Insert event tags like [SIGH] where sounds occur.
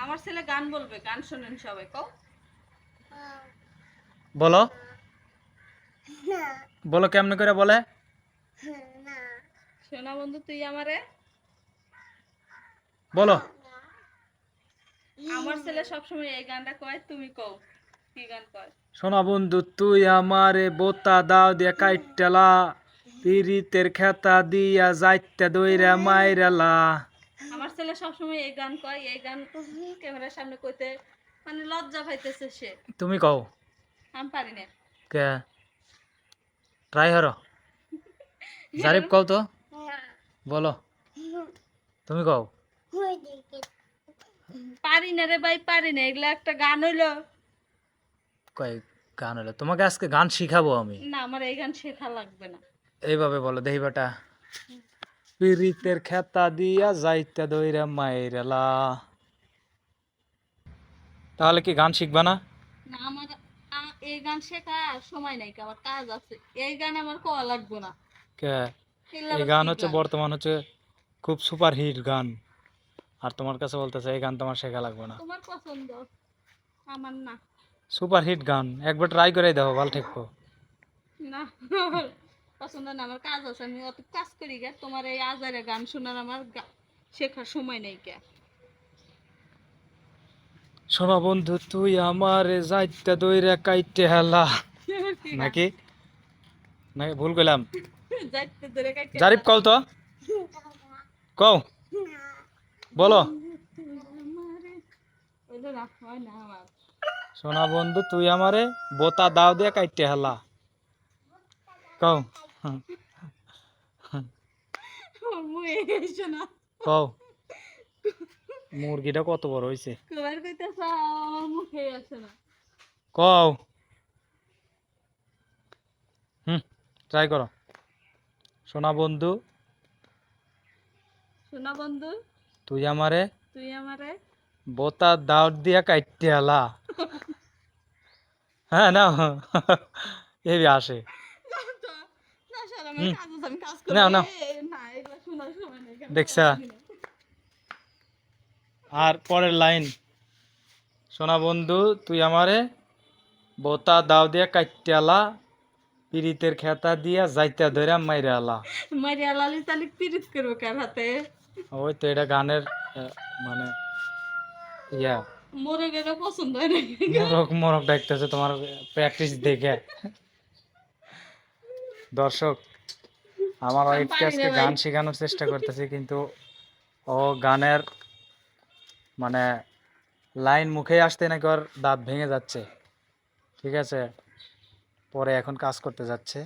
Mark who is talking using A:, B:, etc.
A: আমার ছেলে গান বলবে গান শোনেন সবাই কও।
B: বলো। বলো কেমনে করে বলে?
A: সোনা বন্ধু তুই আমারে?
B: বলো।
A: আমার ছেলে সবসময় এই গানটা কয় তুমি কও কি গান কয়?
B: শোনা বন্ধু তুই আমারে বোতা দাও দিয়া কাইটেলা পিরিতের খেতা দিয়া যাইতে দইরা মাইরালা।
A: আমার ছেলে সবসময় এই গান কয় এই গান ক্যামেরার সামনে কইতে মানে লজ্জা পাইতেছে সে।
B: তুমি কও।
A: আমি পারি না।
B: কে? ট্রাই হরো জারিফ কও তো। বলো। তুমি কও।
A: পারি না রে ভাই পারি না। এগুলা একটা গান হইল।
B: কয় গান হলো তোমাকে আজকে গান শিখাবো আমি।
A: না আমার এই গান শেখা লাগবে না।
B: এইভাবে বলো দেহি বেটা। পিরিতের খেতা দিয়া যাইতে দইরা মাইরালা। তাহলে কি গান শিখবা না?
A: আমার এই গান সময় নাই আমার কাজ আছে। এই গান আমার কোয়া লাগবে না।
B: কে? এই গান হচ্ছে বর্তমান হচ্ছে খুব সুপার হিট গান। আর তোমার কাছে বলতেছে এই গান তোমার শেখা লাগবে না।
A: তোমার পছন্দ? আমার না।
B: সুপার হিট গান একবার ট্রাই করে দেখো ভালো ঠেকবো।
A: না পছন্দ না আমার কাজ আছে আমি অত কাজ করি গে। তোমার এই আজারে গান শোনার আমার শেখার সময় নেই কে।
B: শোনা বন্ধু তুই আমার যাইতে দইরা কাইতে হেলা। [LAUGHS] নাকি? নাকি ভুল করলাম
A: যাইতে ধরে কাইতে
B: জারিফ কও তো। কও। বলো। সোনা বন্ধু তুই আমারে বোতা দাও দিয়ে কাইতে হেলা। কও।
A: না
B: কও মুরগিটা কত বড় হইছে? কও। হুম ট্রাই করো। সোনা বন্ধু।
A: শোনা বন্ধু।
B: তুই আমারে
A: তুই আমারে।
B: বোতা দাও দিয়া কাইতে হেলা হ্যাঁ না এই আসে
A: না স্যার আমার কাজ আছে আমি কাজ করি
B: নাও, দেখছা? আর পরের লাইন। সোনা বন্ধু তুই আমারে বোতা দাও দিয়া আলা পিরিতের খেতা দিয়া যাইতে ধরে মাইরে আলা
A: মারিয়া লালি তালি পিরিত করব কার হাতে?
B: ওই তো এটা গানের মানে ইয়া।
A: মরে গেলে পছন্দ হয় না
B: মরক মরক ডাকতেছে তোমার প্র্যাকটিস দেখে। দর্শক আমার ওয়াইফকে আজকে গান শেখানোর চেষ্টা করতেছি কিন্তু ও গানের মানে লাইন মুখে আসতে নাকি ওর দাঁত ভেঙে যাচ্ছে। ঠিক আছে? পরে এখন কাজ করতে যাচ্ছে।